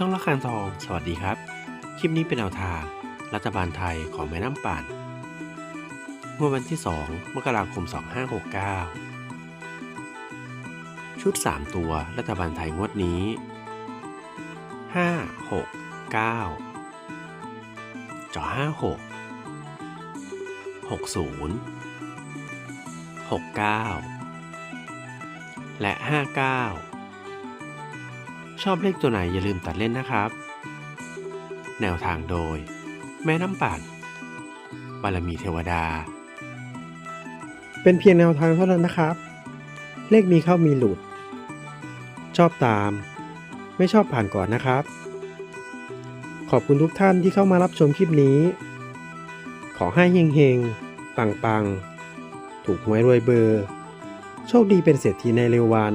ช่องละครทอง สวัสดีครับ คลิปนี้เป็นแนวทาง รัฐบาลไทยของแม่น้ำป่านเมื่อวันที่ 2 มกราคม 2569 ชุด 3 ตัวรัฐบาลไทยงวดนี้ 5 6 9จอ56 60 69 และ 59 ชอบเลขตัวไหนอย่าลืมตัดเล่นนะครับ แนวทางโดย แม่น้ำปั่นบารมีเทวดา เป็นเพียงแนวทางเท่านั้นนะครับ เลขมีเข้ามีหลุด ชอบตาม ไม่ชอบผ่านก่อนนะครับ ขอบคุณทุกท่านที่เข้ามารับชมคลิปนี้ ขอให้เฮงๆปังๆถูกหวยรวยเบอร์ โชคดีเป็นเศรษฐีในเร็ววัน